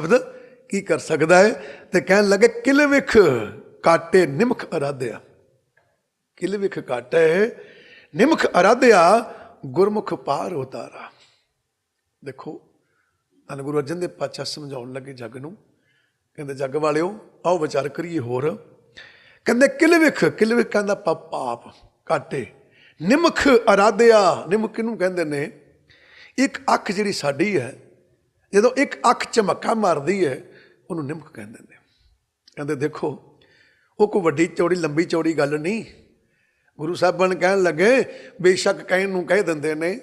ਸ਼ਬਦ ਕੀ ਕਰ ਸਕਦਾ ਹੈ? ਤੇ ਕਹਿਣ ਲੱਗੇ, ਕਿਲ ਵਿਖ ਕਾਟੇ ਨਿਮਖ ਅਰਾਧਿਆ। ਕਿਲ ਵਿਖ ਕਾਟੇ ਨਿਮਖ ਅਰਾਧਿਆ, ਗੁਰਮੁਖ ਪਾਰ ਉਤਾਰਾ। ਦੇਖੋ, ਧੰਨ ਗੁਰੂ ਅਰਜਨ ਦੇਵ ਪਾਤਸ਼ਾਹ ਸਮਝਾਉਣ ਲੱਗੇ ਜੱਗ ਨੂੰ। ਕਹਿੰਦੇ, ਜੱਗ ਵਾਲਿਓ, ਆਓ ਵਿਚਾਰ ਕਰੀਏ ਹੋਰ। ਕਹਿੰਦੇ, ਕਿਲ ਵਿਖ ਕਿਲ ਵਿਖ ਕਹਿੰਦਾ, ਪਾ- ਪਾਪ ਕਾਟੇ। ਨਿਮਖ ਅਰਾਧਿਆ, ਨਿਮਖ ਨੂੰ ਕਹਿੰਦੇ ਨੇ? ਇੱਕ ਅੱਖ ਜਿਹੜੀ ਸਾਡੀ ਹੈ ਜਦੋਂ ਇੱਕ ਅੱਖ ਝਮੱਕਾ ਮਾਰਦੀ ਹੈ, ਉਹਨੂੰ ਨਿਮਕ ਕਹਿੰਦੇ ਨੇ ਕਹਿੰਦੇ, ਦੇਖੋ, ਉਹ ਕੋਈ ਵੱਡੀ ਚੌੜੀ, ਲੰਬੀ ਚੌੜੀ ਗੱਲ ਨਹੀਂ। ਗੁਰੂ ਸਾਹਿਬਾਨ ਕਹਿਣ ਲੱਗੇ, ਬੇਸ਼ੱਕ ਕਹਿਣ ਨੂੰ ਕਹਿ ਦਿੰਦੇ ਨੇ।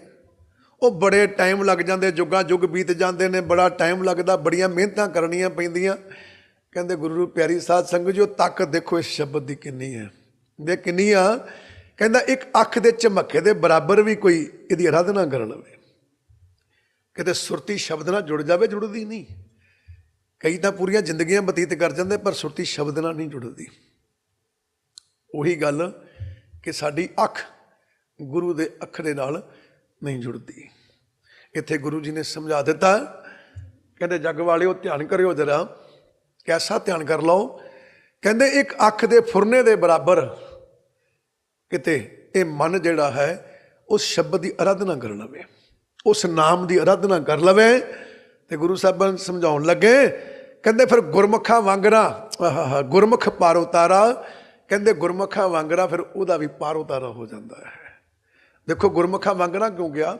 ਉਹ ਬੜੇ ਟਾਈਮ ਲੱਗ ਜਾਂਦੇ, ਜੁਗਾਂ ਜੁਗ ਬੀਤ ਜਾਂਦੇ ਨੇ, ਬੜਾ ਟਾਈਮ ਲੱਗਦਾ, ਬੜੀਆਂ ਮਿਹਨਤਾਂ ਕਰਨੀਆਂ ਪੈਂਦੀਆਂ। ਕਹਿੰਦੇ, ਗੁਰੂ ਨੂੰ ਪਿਆਰੀ ਸਾਧ ਸੰਗਤ ਜੋ ਤੱਕ ਦੇਖੋ ਇਸ ਸ਼ਬਦ ਦੀ ਕਿੰਨੀ ਹੈ। ਦੇ ਕਿੰਨੀ ਆ। ਕਹਿੰਦਾ, ਇੱਕ ਅੱਖ ਦੇ ਝਮੱਕੇ ਦੇ ਬਰਾਬਰ ਵੀ ਕੋਈ ਇਹਦੀ ਅਰਾਧਨਾ ਕਰ ਲਵੇ। ਕਿਤੇ ਸੁਰਤੀ ਸ਼ਬਦ ਨਾਲ ਜੁੜ ਜਾਵੇ, ਜੁੜਦੀ ਨਹੀਂ। ਕਈ ਤਾਂ ਪੂਰੀਆਂ ਜ਼ਿੰਦਗੀਆਂ ਬਤੀਤ ਕਰ ਜਾਂਦੇ, ਪਰ ਸੁਰਤੀ ਸ਼ਬਦ ਨਾਲ ਨਹੀਂ ਜੁੜਦੀ। ਉਹੀ ਗੱਲ ਕਿ ਸਾਡੀ ਅੱਖ ਗੁਰੂ ਦੇ ਅੱਖ ਦੇ ਨਾਲ ਨਹੀਂ ਜੁੜਦੀ। ਇੱਥੇ ਗੁਰੂ ਜੀ ਨੇ ਸਮਝਾ ਦਿੱਤਾ, ਕਹਿੰਦੇ, ਜੱਗ ਵਾਲਿਓ, ਧਿਆਨ ਕਰਿਓ ਜਰਾ, ਕੈਸਾ ਧਿਆਨ ਕਰ ਲਓ? ਕਹਿੰਦੇ, ਇੱਕ ਅੱਖ ਦੇ ਫੁਰਨੇ ਦੇ ਬਰਾਬਰ ਕਿਤੇ ਇਹ ਮਨ ਜਿਹੜਾ ਹੈ, ਉਸ ਸ਼ਬਦ ਦੀ ਅਰਾਧਨਾ ਕਰ ਲਵੇ। ਉਸ ਨਾਮ ਦੀ ਅਰਾਧਨਾ ਕਰ ਲਵੇ। ਤੇ ਗੁਰੂ ਸਾਹਿਬਾਨ ਸਮਝਾਉਣ ਲੱਗੇ। ਕਹਿੰਦੇ, ਫਿਰ ਗੁਰਮੁਖਾ ਵਾਂਗਰਾ ਗੁਰਮੁਖ ਪਾਰ ਉਤਾਰਾ ਕਹਿੰਦੇ, ਗੁਰਮੁਖਾ ਵਾਂਗਰਾ ਫਿਰ ਉਹਦਾ ਵੀ ਪਾਰ ਉਤਾਰਾ ਹੋ ਜਾਂਦਾ ਹੈ। ਦੇਖੋ, ਗੁਰਮੁਖਾ ਵਾਂਗਰਾ ਕਿਉਂ ਗਿਆ?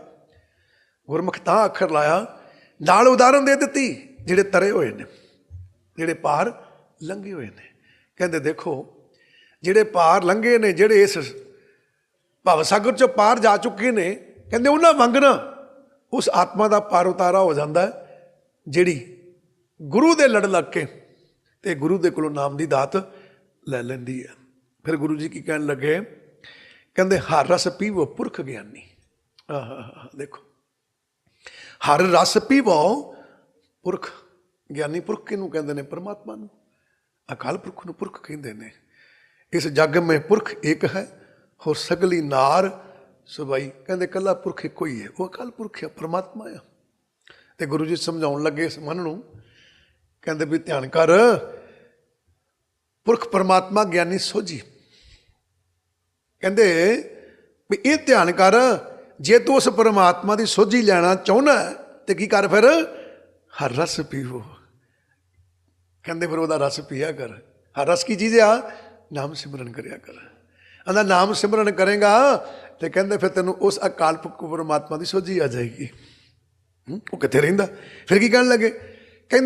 ਗੁਰਮੁਖ ਤਾਂ ਅੱਖਰ ਲਾਇਆ, ਨਾਲ ਉਦਾਹਰਨ ਦੇ ਦਿੱਤੀ, ਜਿਹੜੇ ਤਰੇ ਹੋਏ ਨੇ, ਜਿਹੜੇ ਪਾਰ ਲੰਘੇ ਹੋਏ ਨੇ। ਕਹਿੰਦੇ, ਦੇਖੋ, ਜਿਹੜੇ ਪਾਰ ਲੰਘੇ ਨੇ, ਜਿਹੜੇ ਇਸ ਭਵ ਸਾਗਰ ਚੋਂ ਪਾਰ ਜਾ ਚੁੱਕੇ ਨੇ, ਕਹਿੰਦੇ, ਉਹਨਾਂ ਵਾਂਗਣਾ ਉਸ ਆਤਮਾ ਦਾ ਪਾਰ ਉਤਾਰਾ ਹੋ ਜਾਂਦਾ ਜਿਹੜੀ ਗੁਰੂ ਦੇ ਲੜ ਲੱਗ ਕੇ ਤੇ ਗੁਰੂ ਦੇ ਕੋਲੋਂ ਨਾਮ ਦੀ ਦਾਤ ਲੈ ਲੈਂਦੀ ਹੈ। ਫਿਰ ਗੁਰੂ ਜੀ ਕੀ ਕਹਿਣ ਲੱਗੇ? ਕਹਿੰਦੇ, ਹਰ ਰਸ ਪੀਵੋ ਪੁਰਖ ਗਿਆਨੀ। ਆਹ ਦੇਖੋ। ਹਰ ਰਸ ਪੀਵੋ ਪੁਰਖ ਗਿਆਨੀ, ਪੁਰਖ ਕਿਹਨੂੰ ਕਹਿੰਦੇ ਨੇ? ਪਰਮਾਤਮਾ ਨੂੰ। ਅਕਾਲ ਪੁਰਖ ਨੂੰ ਪੁਰਖ ਕਹਿੰਦੇ ਨੇ। ਇਸ ਜੱਗ ਮੇ ਪੁਰਖ ਇੱਕ ਹੈ, ਹੋਰ ਸਗਲੀ ਨਾਰ ਸੁਬਾਈ ਕਹਿੰਦੇ ਕੱਲਾ ਪੁਰਖ ਇੱਕੋ ਹੀ ਹੈ। ਉਹ ਅਕਾਲ ਪੁਰਖ ਹੈ ਪਰਮਾਤਮਾ ਹੈ। ਤੇ ਗੁਰੂ ਜੀ ਸਮਝਾਉਣ ਲੱਗੇ ਇਸ ਮਨ ਨੂੰ ਕਹਿੰਦੇ ਵੀ ਧਿਆਨ ਕਰ। ਪੁਰਖ ਪਰਮਾਤਮਾ ਗਿਆਨੀ ਸੋਝੀ। ਕਹਿੰਦੇ ਵੀ ਇਹ ਧਿਆਨ ਕਰ ਜੇ ਤੂੰ ਉਸ ਪਰਮਾਤਮਾ ਦੀ ਸੋਝੀ ਲੈਣਾ ਚਾਹੁੰਦਾ ਹੈ, ਤੇ ਕੀ ਕਰ ਫਿਰ? ਹਰ ਰਸ ਪੀਵੋ। ਕਹਿੰਦੇ ਫਿਰ ਉਹਦਾ ਰਸ ਪੀਆ ਕਰ। ਹਰ ਰਸ ਕੀ ਚੀਜ਼ ਆ? ਨਾਮ ਸਿਮਰਨ ਕਰਿਆ ਕਰ। ਆਂਦਾ ਨਾਮ ਸਿਮਰਨ ਕਰੇਗਾ। ਤੇ ਕਹਿੰਦੇ, ਫਿਰ ਤੈਨੂੰ ਉਸ ਅਕਾਲ ਪੁਰਖ ਪਰਮਾਤਮਾ ਦੀ ਸੋਝੀ ਆ ਜਾਏਗੀ। ਉਹ ਕਿੱਥੇ ਰਹਿੰਦਾ? ਫਿਰ ਕੀ ਕਹਿਣ ਲੱਗੇ? ਕਹਿੰਦੇ